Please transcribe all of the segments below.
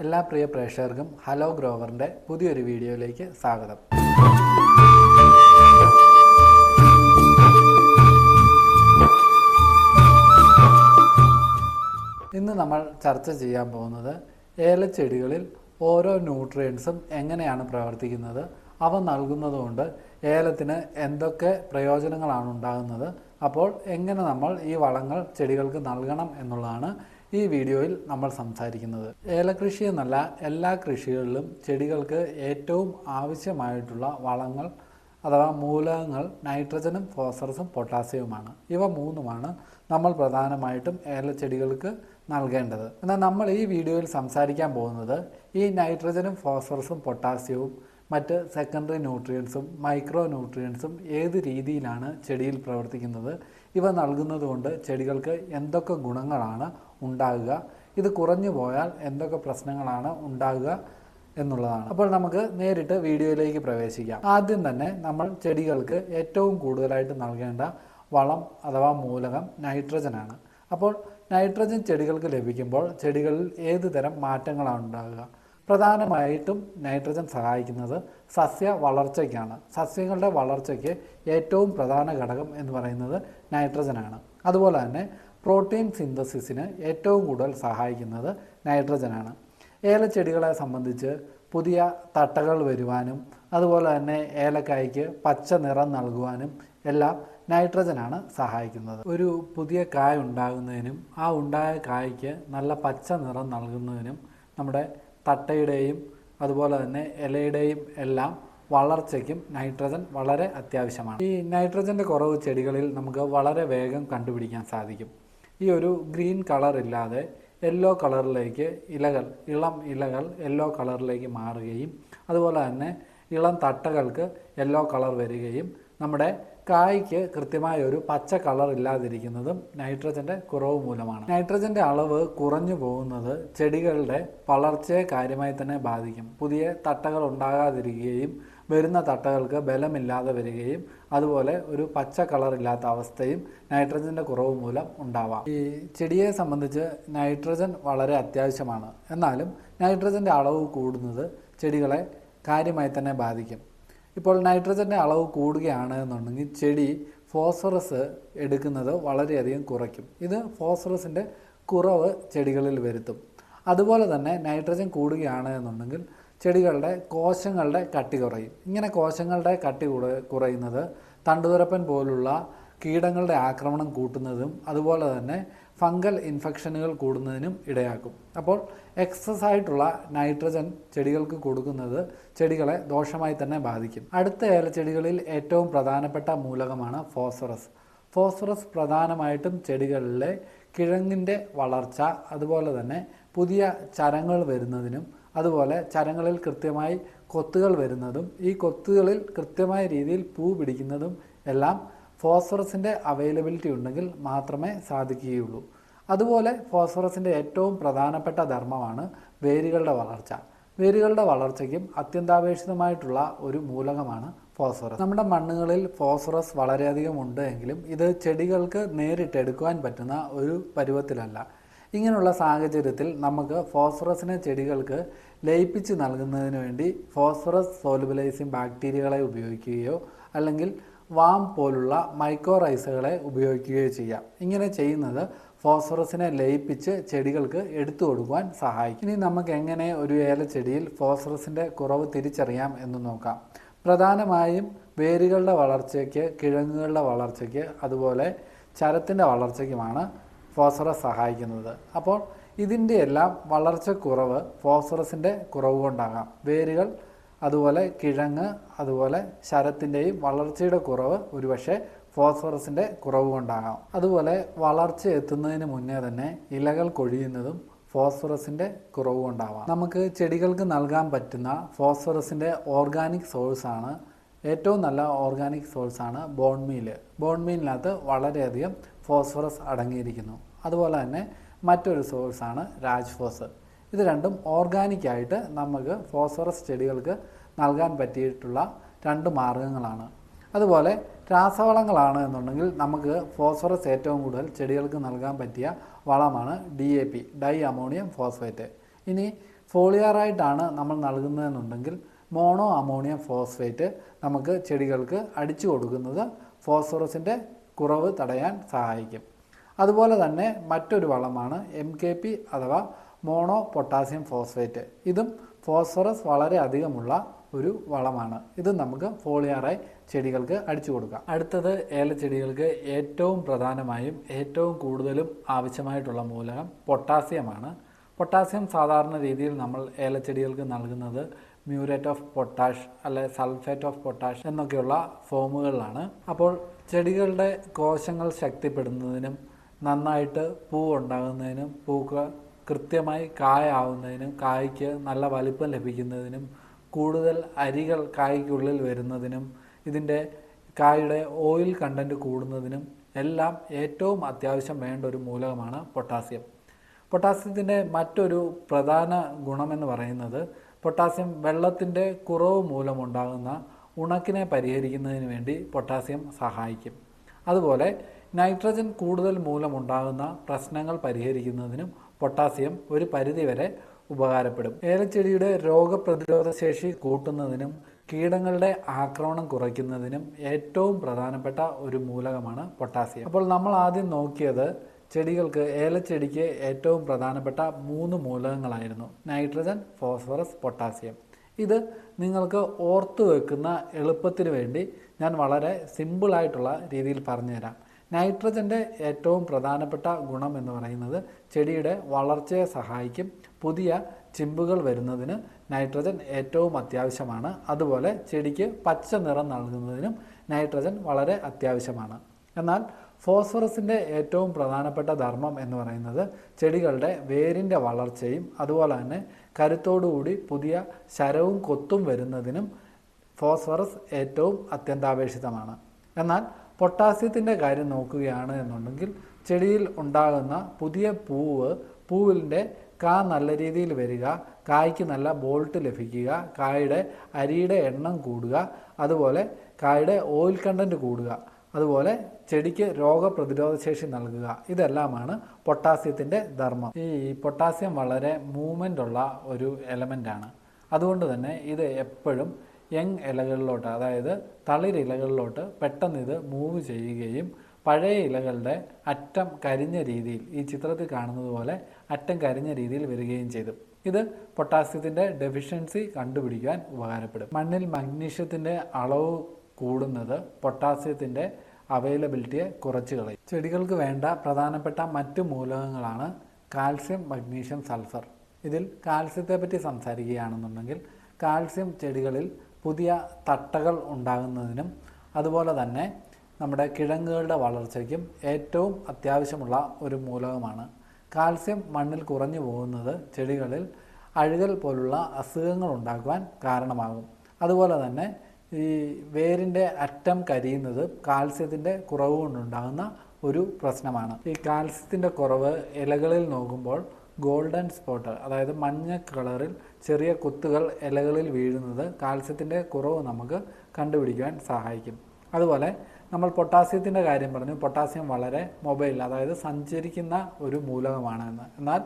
എല്ലാ പ്രിയ പ്രേക്ഷകർക്കും ഹലോ ഗ്രോവറിന്റെ പുതിയൊരു വീഡിയോയിലേക്ക് സ്വാഗതം. ഇന്ന് നമ്മൾ ചർച്ച ചെയ്യാൻ പോകുന്നത് ഏലച്ചെടികളിൽ ഓരോ ന്യൂട്രിയൻസും എങ്ങനെയാണ് പ്രവർത്തിക്കുന്നത് അവ നൽകുന്നതുകൊണ്ട് ഏലത്തിന് എന്തൊക്കെ പ്രയോജനങ്ങളാണ് ഉണ്ടാകുന്നത് അപ്പോൾ എങ്ങനെ നമ്മൾ ഈ വളങ്ങൾ ചെടികൾക്ക് നൽകണം എന്നുള്ളതാണ് ഈ വീഡിയോയിൽ നമ്മൾ സംസാരിക്കുന്നത് ഏലകൃഷി എന്നല്ല എല്ലാ കൃഷികളിലും ചെടികൾക്ക് ഏറ്റവും ആവശ്യമായിട്ടുള്ള വളങ്ങൾ അഥവാ മൂലകങ്ങൾ നൈട്രജനും ഫോസ്ഫറസും പൊട്ടാസ്യവുമാണ്. ഇവ മൂന്നുമാണ് നമ്മൾ പ്രധാനമായിട്ടും ഏലച്ചെടികൾക്ക് നൽകേണ്ടത്. എന്നാൽ നമ്മൾ ഈ വീഡിയോയിൽ സംസാരിക്കാൻ പോകുന്നത് ഈ നൈട്രജനും ഫോസ്ഫറസും പൊട്ടാസ്യവും മറ്റ് സെക്കൻഡറി ന്യൂട്രിയൻസും മൈക്രോ ന്യൂട്രിയൻസും ഏത് രീതിയിലാണ് ചെടിയിൽ പ്രവർത്തിക്കുന്നത് ഇവ നൽകുന്നതുകൊണ്ട് ചെടികൾക്ക് എന്തൊക്കെ ഗുണങ്ങളാണ് ഉണ്ടാകുക. ഇത് കുറഞ്ഞു പോയാൽ എന്തൊക്കെ പ്രശ്നങ്ങളാണ് ഉണ്ടാകുക എന്നുള്ളതാണ്. അപ്പോൾ നമുക്ക് നേരിട്ട് വീഡിയോയിലേക്ക് പ്രവേശിക്കാം. ആദ്യം തന്നെ നമ്മൾ ചെടികൾക്ക് ഏറ്റവും കൂടുതലായിട്ട് നൽകേണ്ട വളം അഥവാ മൂലകം നൈട്രജനാണ്. അപ്പോൾ നൈട്രജൻ ചെടികൾക്ക് ലഭിക്കുമ്പോൾ ചെടികളിൽ ഏത് തരം മാറ്റങ്ങളാണ് ഉണ്ടാകുക? പ്രധാനമായിട്ടും നൈട്രജൻ സഹായിക്കുന്നത് സസ്യ വളർച്ചയ്ക്കാണ്. സസ്യങ്ങളുടെ വളർച്ചയ്ക്ക് ഏറ്റവും പ്രധാന ഘടകം എന്ന് പറയുന്നത് നൈട്രജനാണ്. അതുപോലെ തന്നെ പ്രോട്ടീൻ സിന്തസിസിന് ഏറ്റവും കൂടുതൽ സഹായിക്കുന്നത് നൈട്രജനാണ്. ഏലച്ചെടികളെ സംബന്ധിച്ച് പുതിയ തട്ടകൾ വരുവാനും അതുപോലെ തന്നെ ഏലക്കായ്ക്ക് പച്ച നിറം നൽകുവാനും എല്ലാം നൈട്രജനാണ് സഹായിക്കുന്നത്. ഒരു പുതിയ കായ ഉണ്ടാകുന്നതിനും ആ ഉണ്ടായ കായ്ക്ക് നല്ല പച്ച നിറം നൽകുന്നതിനും നമ്മുടെ തട്ടയുടെയും അതുപോലെ തന്നെ ഇലയുടെയും എല്ലാം വളർച്ചയ്ക്കും നൈട്രജൻ വളരെ അത്യാവശ്യമാണ്. ഈ നൈട്രജന്റെ കുറവ് ചെടികളിൽ നമുക്ക് വളരെ വേഗം കണ്ടുപിടിക്കാൻ സാധിക്കും. ഈ ഒരു ഗ്രീൻ കളർ ഇല്ലാതെ യെല്ലോ കളറിലേക്ക് ഇലകൾ ഇളം ഇലകൾ യെല്ലോ കളറിലേക്ക് മാറുകയും അതുപോലെ തന്നെ ഇളം തട്ടകൾക്ക് യെല്ലോ കളർ വരികയും നമ്മുടെ കായ്ക്ക് കൃത്യമായ ഒരു പച്ച കളർ ഇല്ലാതിരിക്കുന്നതും നൈട്രജന്റെ കുറവ് മൂലമാണ്. നൈട്രജന്റെ അളവ് കുറഞ്ഞു പോകുന്നത് ചെടികളുടെ വളർച്ചയെ കാര്യമായി തന്നെ ബാധിക്കും. പുതിയ തട്ടകൾ ഉണ്ടാകാതിരിക്കുകയും വരുന്ന തട്ടകൾക്ക് ബലമില്ലാതെ വരികയും അതുപോലെ ഒരു പച്ച കളർ ഇല്ലാത്ത അവസ്ഥയും നൈട്രജന്റെ കുറവ് മൂലം ഉണ്ടാവാം. ഈ ചെടിയെ സംബന്ധിച്ച് നൈട്രജൻ വളരെ അത്യാവശ്യമാണ്. എന്നാലും നൈട്രജന്റെ അളവ് കൂടുന്നത് ചെടികളെ കാര്യമായി തന്നെ ബാധിക്കും. ഇപ്പോൾ നൈട്രജന്റെ അളവ് കൂടുകയാണ് എന്നുണ്ടെങ്കിൽ ചെടി ഫോസ്ഫറസ് എടുക്കുന്നത് വളരെയധികം കുറയ്ക്കും. ഇത് ഫോസ്ഫറസിന്റെ കുറവ് ചെടികളിൽ വരുത്തും. അതുപോലെ തന്നെ നൈട്രജൻ കൂടുകയാണ് എന്നുണ്ടെങ്കിൽ ചെടികളുടെ കോശങ്ങളുടെ കട്ടി കുറയും. ഇങ്ങനെ കോശങ്ങളുടെ കട്ടി കുറ കുറയുന്നത് തണ്ടുതുരപ്പൻ പോലുള്ള കീടങ്ങളുടെ ആക്രമണം കൂട്ടുന്നതും അതുപോലെ തന്നെ ഫംഗൽ ഇൻഫെക്ഷനുകൾ കൂടുന്നതിനും ഇടയാക്കും. അപ്പോൾ എക്സസ് ആയിട്ടുള്ള നൈട്രജൻ ചെടികൾക്ക് കൊടുക്കുന്നത് ചെടികളെ ദോഷമായി തന്നെ ബാധിക്കും. അടുത്ത ഏലച്ചെടികളിൽ ഏറ്റവും പ്രധാനപ്പെട്ട മൂലകമാണ് ഫോസ്ഫറസ്. ഫോസ്ഫറസ് പ്രധാനമായിട്ടും ചെടികളിലെ കിഴങ്ങിന്റെ വളർച്ച അതുപോലെ തന്നെ പുതിയ ചരങ്ങൾ വരുന്നതിനും അതുപോലെ ചരങ്ങളിൽ കൃത്യമായി കൊത്തുകൾ വരുന്നതും ഈ കൊത്തുകളിൽ കൃത്യമായ രീതിയിൽ പൂ പിടിക്കുന്നതും എല്ലാം ഫോസ്ഫറസിന്റെ അവൈലബിലിറ്റി ഉണ്ടെങ്കിൽ മാത്രമേ സാധിക്കുകയുള്ളൂ. അതുപോലെ ഫോസ്ഫറസിന്റെ ഏറ്റവും പ്രധാനപ്പെട്ട ധർമ്മമാണ് വേരുകളുടെ വളർച്ച. വേരുകളുടെ വളർച്ചയ്ക്കും അത്യന്താപേക്ഷിതമായിട്ടുള്ള ഒരു മൂലകമാണ് ഫോസ്ഫറസ്. നമ്മുടെ മണ്ണുകളിൽ ഫോസ്ഫറസ് വളരെയധികം ഉണ്ട് എങ്കിലും ഇത് ചെടികൾക്ക് നേരിട്ട് എടുക്കുവാൻ പറ്റുന്ന ഒരു പരുവത്തിലല്ല. ഇങ്ങനെയുള്ള സാഹചര്യത്തിൽ നമുക്ക് ഫോസ്ഫറസിനെ ചെടികൾക്ക് ലയിപ്പിച്ച് നൽകുന്നതിന് വേണ്ടി ഫോസ്ഫറസ് സോലുബിലൈസിങ് ബാക്ടീരിയകളെ ഉപയോഗിക്കുകയോ അല്ലെങ്കിൽ വാം പോലുള്ള മൈക്രോറൈസുകളെ ഉപയോഗിക്കുകയോ ചെയ്യാം. ഇങ്ങനെ ചെയ്യുന്നത് ഫോസ്ഫറസിനെ ലയിപ്പിച്ച് ചെടികൾക്ക് എടുത്തു കൊടുക്കുവാൻ സഹായിക്കും. ഇനി നമുക്ക് എങ്ങനെ ഒരു ഏലച്ചെടിയിൽ ഫോസ്ഫറസിന്റെ കുറവ് തിരിച്ചറിയാം എന്ന് നോക്കാം. പ്രധാനമായും വേരുകളുടെ വളർച്ചയ്ക്ക് കിഴങ്ങുകളുടെ വളർച്ചയ്ക്ക് അതുപോലെ ചരത്തിന്റെ വളർച്ചയ്ക്കുമാണ് ഫോസ്ഫറസ് സഹായിക്കുന്നത്. അപ്പോൾ ഇതിന്റെ എല്ലാം വളർച്ചക്കുറവ് ഫോസ്ഫറസിന്റെ കുറവ് കൊണ്ടാകാം. വേരുകൾ അതുപോലെ കിഴങ്ങ് അതുപോലെ ശരത്തിന്റെയും വളർച്ചയുടെ കുറവ് ഒരുപക്ഷെ ഫോസ്ഫറസിന്റെ കുറവ് കൊണ്ടാകാം. അതുപോലെ വളർച്ച എത്തുന്നതിന് മുന്നേ തന്നെ ഇലകൾ കൊഴിയുന്നതും ഫോസ്ഫറസിന്റെ കുറവ് കൊണ്ടാവാം. നമുക്ക് ചെടികൾക്ക് നൽകാൻ പറ്റുന്ന ഫോസ്ഫറസിന്റെ ഓർഗാനിക് സോഴ്സാണ് ഏറ്റവും നല്ല ഓർഗാനിക് സോഴ്സാണ് ബോൺമീൽ ബോൺമീലിനകത്ത് വളരെയധികം ഫോസ്ഫറസ് അടങ്ങിയിരിക്കുന്നു. അതുപോലെ തന്നെ മറ്റൊരു സോഴ്സാണ് രാജ്ഫോസ്. ഇത് രണ്ടും ഓർഗാനിക്കായിട്ട് നമുക്ക് ഫോസ്ഫറസ് ചെടികൾക്ക് നൽകാൻ പറ്റിയിട്ടുള്ള രണ്ട് മാർഗങ്ങളാണ് അതുപോലെ രാസവളങ്ങളാണ് എന്നുണ്ടെങ്കിൽ നമുക്ക് ഫോസ്ഫറസ് ഏറ്റവും കൂടുതൽ ചെടികൾക്ക് നൽകാൻ പറ്റിയ വളമാണ് D A P di ammonium phosphate ഇനി ഫോളിയാറായിട്ടാണ് നമ്മൾ നൽകുന്നതെന്നുണ്ടെങ്കിൽ മോണോ അമോണിയം ഫോസ്ഫേറ്റ് നമുക്ക് ചെടികൾക്ക് അടിച്ചു കൊടുക്കുന്നത് ഫോസ്ഫറസിന്റെ കുറവ് തടയാൻ സഹായിക്കും. അതുപോലെ തന്നെ മറ്റൊരു വളമാണ് എം കെ പി അഥവാ മോണോ പൊട്ടാസ്യം ഫോസ്ഫേറ്റ്. ഇതും ഫോസ്ഫറസ് വളരെ അധികമുള്ള ഒരു വളമാണ്. ഇത് നമുക്ക് ഫോളിയാറായി ചെടികൾക്ക് അടിച്ചു കൊടുക്കാം. അടുത്തത് ഏലച്ചെടികൾക്ക് ഏറ്റവും പ്രധാനമായും ഏറ്റവും കൂടുതലും ആവശ്യമായിട്ടുള്ള മൂലകം പൊട്ടാസ്യമാണ്. പൊട്ടാസ്യം സാധാരണ രീതിയിൽ നമ്മൾ ഏലച്ചെടികൾക്ക് നൽകുന്നത് മ്യൂറേറ്റ് ഓഫ് പൊട്ടാഷ് അല്ലെ സൾഫേറ്റ് ഓഫ് പൊട്ടാഷ് എന്നൊക്കെയുള്ള ഫോമുകളിലാണ്. അപ്പോൾ ചെടികളുടെ കോശങ്ങൾ ശക്തിപ്പെടുന്നതിനും നന്നായിട്ട് പൂ ഉണ്ടാകുന്നതിനും പൂക്കൾ കൃത്യമായി കായാവുന്നതിനും കായ്ക്ക് നല്ല വലിപ്പം ലഭിക്കുന്നതിനും കൂടുതൽ അരികൾ കായ്ക്കുള്ളിൽ വരുന്നതിനും ഇതിന്റെ കായുടെ ഓയിൽ കണ്ടന്റ് കൂടുന്നതിനും എല്ലാം ഏറ്റവും അത്യാവശ്യം വേണ്ട ഒരു മൂലകമാണ് പൊട്ടാസ്യം. പൊട്ടാസ്യത്തിന്റെ മറ്റൊരു പ്രധാന ഗുണമെന്ന് പറയുന്നത് പൊട്ടാസ്യം വെള്ളത്തിന്റെ കുറവ് മൂലമുണ്ടാകുന്ന ഉണക്കിനെ പരിഹരിക്കുന്നതിന് വേണ്ടി പൊട്ടാസ്യം സഹായിക്കും. അതുപോലെ നൈട്രജൻ കൂടുതൽ മൂലമുണ്ടാകുന്ന പ്രശ്നങ്ങൾ പരിഹരിക്കുന്നതിനും പൊട്ടാസ്യം ഒരു പരിധിവരെ ഉപകാരപ്പെടും. ഏലച്ചെടിയുടെ രോഗപ്രതിരോധ ശേഷി കൂട്ടുന്നതിനും കീടങ്ങളുടെ ആക്രമണം കുറയ്ക്കുന്നതിനും ഏറ്റവും പ്രധാനപ്പെട്ട ഒരു മൂലകമാണ് പൊട്ടാസ്യം. അപ്പോൾ നമ്മൾ ആദ്യം നോക്കിയത് ചെടികൾക്ക് ഏലച്ചെടിക്ക് ഏറ്റവും പ്രധാനപ്പെട്ട മൂന്ന് മൂലകങ്ങളായിരുന്നു. Nitrogen phosphorus potassium. ഇത് നിങ്ങൾക്ക് ഓർത്തു വെക്കുന്ന എളുപ്പത്തിന് വേണ്ടി ഞാൻ വളരെ സിമ്പിളായിട്ടുള്ള രീതിയിൽ പറഞ്ഞുതരാം. നൈട്രജന്റെ ഏറ്റവും പ്രധാനപ്പെട്ട ഗുണം എന്ന് പറയുന്നത് ചെടിയുടെ വളർച്ചയെ സഹായിക്കും. പുതിയ ചിമ്പുകൾ വരുന്നതിന് നൈട്രജൻ ഏറ്റവും അത്യാവശ്യമാണ്. അതുപോലെ ചെടിക്ക് പച്ച നിറം നൽകുന്നതിനും നൈട്രജൻ വളരെ അത്യാവശ്യമാണ്. എന്നാൽ ഫോസ്ഫറസിന്റെ ഏറ്റവും പ്രധാനപ്പെട്ട ധർമ്മം എന്ന് പറയുന്നത് ചെടികളുടെ വേരിന്റെ വളർച്ചയും അതുപോലെ തന്നെ കരുത്തോടുകൂടി പുതിയ ശരവും കൊത്തും വരുന്നതിനും ഫോസ്ഫറസ് ഏറ്റവും അത്യന്താപേക്ഷിതമാണ്. എന്നാൽ പൊട്ടാസ്യത്തിന്റെ കാര്യം നോക്കുകയാണ് എന്നുണ്ടെങ്കിൽ ചെടിയിൽ ഉണ്ടാകുന്ന പുതിയ പൂവ് പൂവിന്റെ കാ നല്ല രീതിയിൽ വരിക കായ്ക്ക് നല്ല ബോൾട്ട് ലഭിക്കുക കായുടെ അരിയുടെ എണ്ണം കൂടുക അതുപോലെ കായുടെ ഓയിൽ കണ്ടന്റ് കൂടുക അതുപോലെ ചെടിക്ക് രോഗപ്രതിരോധ ശേഷി നൽകുക. ഇതെല്ലാമാണ് പൊട്ടാസ്യത്തിന്റെ ധർമ്മം. ഈ പൊട്ടാസ്യം വളരെ മൂവ്മെന്റ് ഉള്ള ഒരു എലമെന്റാണ് അതുകൊണ്ട് തന്നെ ഇത് എപ്പോഴും യങ് ഇലകളിലോട്ട് അതായത് തളിരിലകളിലോട്ട് പെട്ടെന്ന് ഇത് മൂവ് ചെയ്യുകയും പഴയ ഇലകളുടെ അറ്റം കരിഞ്ഞ രീതിയിൽ ഈ ചിത്രത്തിൽ കാണുന്നത് പോലെ അറ്റം കരിഞ്ഞ രീതിയിൽ വരികയും ചെയ്തു. ഇത് പൊട്ടാസ്യത്തിന്റെ ഡെഫിഷ്യൻസി കണ്ടുപിടിക്കാൻ ഉപകാരപ്പെടും. മണ്ണിൽ മഗ്നീഷ്യത്തിന്റെ അളവ് കൂടുന്നത് പൊട്ടാസ്യത്തിന്റെ അവൈലബിലിറ്റിയെ കുറച്ച് കളയും. ചെടികൾക്ക് വേണ്ട പ്രധാനപ്പെട്ട മറ്റു മൂലകങ്ങളാണ് കാൽസ്യം മഗ്നീഷ്യം സൾഫർ. ഇതിൽ കാൽസ്യത്തെ പറ്റി സംസാരിക്കുകയാണെന്നുണ്ടെങ്കിൽ കാൽസ്യം ചെടികളിൽ പുതിയ തട്ടകൾ ഉണ്ടാകുന്നതിനും അതുപോലെ തന്നെ നമ്മുടെ കിഴങ്ങുകളുടെ വളർച്ചയ്ക്കും ഏറ്റവും അത്യാവശ്യമുള്ള ഒരു മൂലകമാണ്. കാൽസ്യം മണ്ണിൽ കുറഞ്ഞു പോകുന്നത് ചെടികളിൽ അഴുകൽ പോലുള്ള അസുഖങ്ങൾ ഉണ്ടാക്കുവാൻ കാരണമാകും. അതുപോലെ തന്നെ ഈ വേരിന്റെ അറ്റം കരിയുന്നത് കാൽസ്യത്തിന്റെ കുറവ് കൊണ്ടുണ്ടാകുന്ന ഒരു പ്രശ്നമാണ്. ഈ കാൽസ്യത്തിന്റെ കുറവ് ഇലകളിൽ നോക്കുമ്പോൾ ഗോൾഡൻ സ്പോട്ട് അതായത് മഞ്ഞ കളറിൽ ചെറിയ കുത്തുകൾ ഇലകളിൽ വീഴുന്നത് കാൽസ്യത്തിന്റെ കുറവ് നമുക്ക് കണ്ടുപിടിക്കുവാൻ സഹായിക്കും. അതുപോലെ നമ്മൾ പൊട്ടാസ്യത്തിന്റെ കാര്യം പറഞ്ഞു. പൊട്ടാസ്യം വളരെ മൊബൈൽ അതായത് സഞ്ചരിക്കുന്ന ഒരു മൂലകമാണ് എന്ന് എന്നാൽ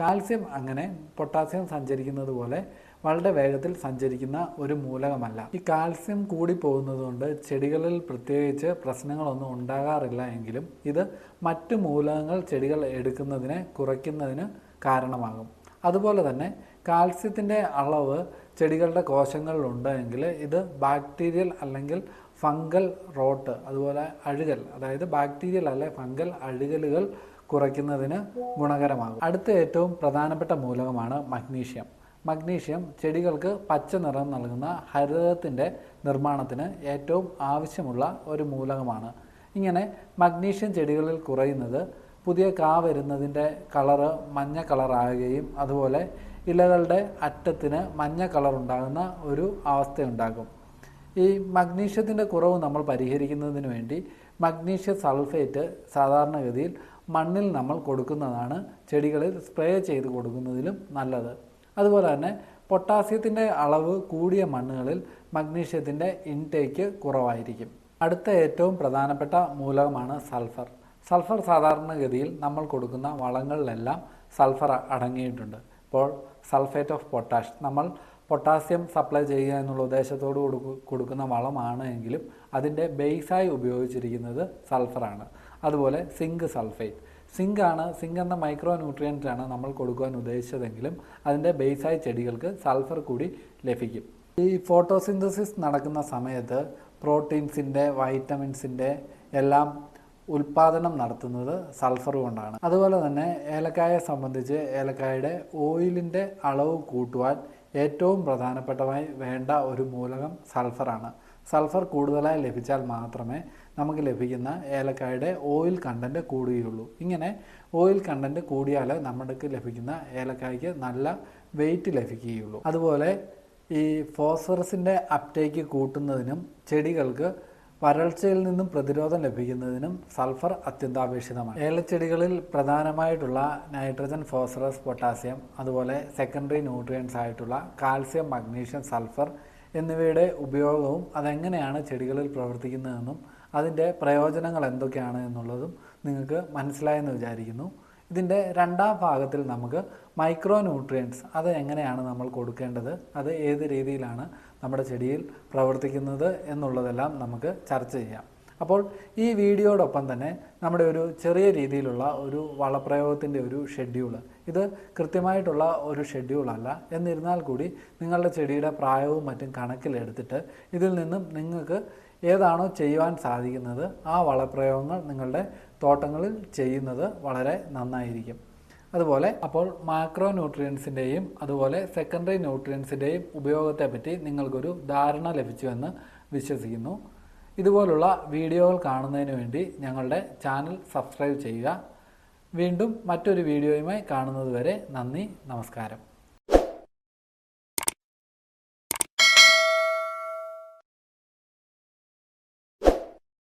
കാൽസ്യം അങ്ങനെ പൊട്ടാസ്യം സഞ്ചരിക്കുന്നത് പോലെ വളരെ വേഗത്തിൽ സഞ്ചരിക്കുന്ന ഒരു മൂലകമല്ല. ഈ കാൽസ്യം കൂടി പോകുന്നത് കൊണ്ട് ചെടികളിൽ പ്രത്യേകിച്ച് പ്രശ്നങ്ങളൊന്നും ഉണ്ടാകാറില്ല എങ്കിലും ഇത് മറ്റു മൂലകങ്ങൾ ചെടികൾ എടുക്കുന്നതിനെ കുറയ്ക്കുന്നതിന് കാരണമാകും. അതുപോലെ തന്നെ കാൽസ്യത്തിന്റെ അളവ് ചെടികളുടെ കോശങ്ങളിലുണ്ട് എങ്കിൽ ഇത് ബാക്ടീരിയൽ അല്ലെങ്കിൽ ഫംഗൽ റോട്ട് അതുപോലെ അഴുകൽ അതായത് ബാക്ടീരിയൽ അല്ലെ ഫംഗൽ അഴുകലുകൾ കുറയ്ക്കുന്നതിന് ഗുണകരമാകും. അടുത്ത ഏറ്റവും പ്രധാനപ്പെട്ട മൂലകമാണ് മഗ്നീഷ്യം. മഗ്നീഷ്യം ചെടികൾക്ക് പച്ച നിറം നൽകുന്ന ഹരിതത്തിന്റെ നിർമ്മാണത്തിന് ഏറ്റവും ആവശ്യമുള്ള ഒരു മൂലകമാണ്. ഇങ്ങനെ മഗ്നീഷ്യം ചെടികളിൽ കുറയുന്നത് പുതിയ കാ വരുന്നതിന്റെ കളറ് മഞ്ഞ കളറാകുകയും അതുപോലെ ഇലകളുടെ അറ്റത്തിന് മഞ്ഞ കളർ ഉണ്ടാകുന്ന ഒരു അവസ്ഥയുണ്ടാകും. ഈ മഗ്നീഷ്യത്തിന്റെ കുറവ് നമ്മൾ പരിഹരിക്കുന്നതിന് വേണ്ടി മഗ്നീഷ്യ സൾഫേറ്റ് സാധാരണഗതിയിൽ മണ്ണിൽ നമ്മൾ കൊടുക്കുന്നതാണ് ചെടികളിൽ സ്പ്രേ ചെയ്ത് കൊടുക്കുന്നതിലും നല്ലത്. അതുപോലെ തന്നെ പൊട്ടാസ്യത്തിന്റെ അളവ് കൂടിയ മണ്ണുകളിൽ മഗ്നീഷ്യത്തിന്റെ ഇൻടേക്ക് കുറവായിരിക്കും. അടുത്ത ഏറ്റവും പ്രധാനപ്പെട്ട മൂലകമാണ് സൾഫർ. സൾഫർ സാധാരണഗതിയിൽ നമ്മൾ കൊടുക്കുന്ന വളങ്ങളിലെല്ലാം സൾഫർ അടങ്ങിയിട്ടുണ്ട്. ഇപ്പോൾ സൾഫേറ്റ് ഓഫ് പൊട്ടാഷ് നമ്മൾ പൊട്ടാസ്യം സപ്ലൈ ചെയ്യുക എന്നുള്ള ഉദ്ദേശത്തോട് കൊടുക്കു- കൊടുക്കുന്ന വളമാണ് എങ്കിലും അതിന്റെ ബേസായി ഉപയോഗിച്ചിരിക്കുന്നത് സൾഫറാണ്. അതുപോലെ സിങ്ക് സൾഫേറ്റ്. സിങ്ക് ആണ് സിങ്ക് എന്ന മൈക്രോ ആണ് നമ്മൾ കൊടുക്കുവാൻ ഉദ്ദേശിച്ചതെങ്കിലും അതിന്റെ ബേസായി ചെടികൾക്ക് സൾഫർ കൂടി ലഭിക്കും. ഈ ഫോട്ടോസിന്തസിസ് നടക്കുന്ന സമയത്ത് പ്രോട്ടീൻസിന്റെ വൈറ്റമിൻസിന്റെ എല്ലാം ഉൽപാദനം നടത്തുന്നത് സൾഫർ കൊണ്ടാണ്. അതുപോലെ തന്നെ ഏലക്കായെ സംബന്ധിച്ച് ഏലക്കായുടെ ഓയിലിന്റെ അളവ് കൂട്ടുവാൻ ഏറ്റവും പ്രധാനപ്പെട്ടതായി വേണ്ട ഒരു മൂലകം സൾഫറാണ്. സൾഫർ കൂടുതലായി ലഭിച്ചാൽ മാത്രമേ നമുക്ക് ലഭിക്കുന്ന ഏലക്കായുടെ ഓയിൽ കണ്ടന്റ് കൂടുകയുള്ളൂ. ഇങ്ങനെ ഓയിൽ കണ്ടന്റ് കൂടിയാൽ നമ്മൾക്ക് ലഭിക്കുന്ന ഏലക്കായ്ക്ക് നല്ല വെയിറ്റ് ലഭിക്കുകയുള്ളൂ. അതുപോലെ ഈ ഫോസ്ഫറസിന്റെ അപ്റ്റേക്ക് കൂട്ടുന്നതിനും ചെടികൾക്ക് വരൾച്ചയിൽ നിന്നും പ്രതിരോധം ലഭിക്കുന്നതിനും സൾഫർ അത്യന്താപേക്ഷിതമാണ്. ഏലച്ചെടികളിൽ പ്രധാനമായിട്ടുള്ള നൈട്രജൻ ഫോസ്ഫറസ് പൊട്ടാസ്യം അതുപോലെ സെക്കൻഡറി ന്യൂട്രിയൻസ് ആയിട്ടുള്ള കാൽസ്യം മഗ്നീഷ്യം സൾഫർ എന്നിവയുടെ ഉപയോഗവും അതെങ്ങനെയാണ് ചെടികളിൽ പ്രവർത്തിക്കുന്നതെന്നും അതിന്റെ പ്രയോജനങ്ങൾ എന്തൊക്കെയാണ് എന്നുള്ളതും നിങ്ങൾക്ക് മനസ്സിലായെന്ന് വിചാരിക്കുന്നു. ഇതിന്റെ രണ്ടാം ഭാഗത്തിൽ നമുക്ക് മൈക്രോ ന്യൂട്രിയൻസ് അത് എങ്ങനെയാണ് നമ്മൾ കൊടുക്കേണ്ടത്? അത് ഏത് രീതിയിലാണ് നമ്മുടെ ചെടിയിൽ പ്രവർത്തിക്കുന്നത് എന്നുള്ളതെല്ലാം നമുക്ക് ചർച്ച ചെയ്യാം. അപ്പോൾ ഈ വീഡിയോടൊപ്പം തന്നെ നമ്മുടെ ഒരു ചെറിയ രീതിയിലുള്ള ഒരു വളപ്രയോഗത്തിന്റെ ഒരു ഷെഡ്യൂൾ ഇത് കൃത്യമായിട്ടുള്ള ഒരു ഷെഡ്യൂളല്ല എന്നിരുന്നാൽ കൂടി നിങ്ങളുടെ ചെടിയുടെ പ്രായവും മറ്റും കണക്കിലെടുത്തിട്ട് ഇതിൽ നിന്നും നിങ്ങൾക്ക് ഏതാണോ ചെയ്യുവാൻ സാധിക്കുന്നത് ആ വളപ്രയോഗങ്ങൾ നിങ്ങളുടെ തോട്ടങ്ങളിൽ ചെയ്യുന്നത് വളരെ നന്നായിരിക്കും. അതുപോലെ അപ്പോൾ മാക്രോ ന്യൂട്രിയൻസിന്റെയും അതുപോലെ സെക്കൻഡറി ന്യൂട്രിയൻസിന്റെയും ഉപയോഗത്തെപ്പറ്റി നിങ്ങൾക്കൊരു ധാരണ ലഭിച്ചുവെന്ന് വിശ്വസിക്കുന്നു. ഇതുപോലുള്ള വീഡിയോകൾ കാണുന്നതിന് വേണ്ടി ഞങ്ങളുടെ ചാനൽ സബ്സ്ക്രൈബ് ചെയ്യുക. വീണ്ടും മറ്റൊരു വീഡിയോയുമായി കാണുന്നതുവരെ നന്ദി നമസ്കാരം.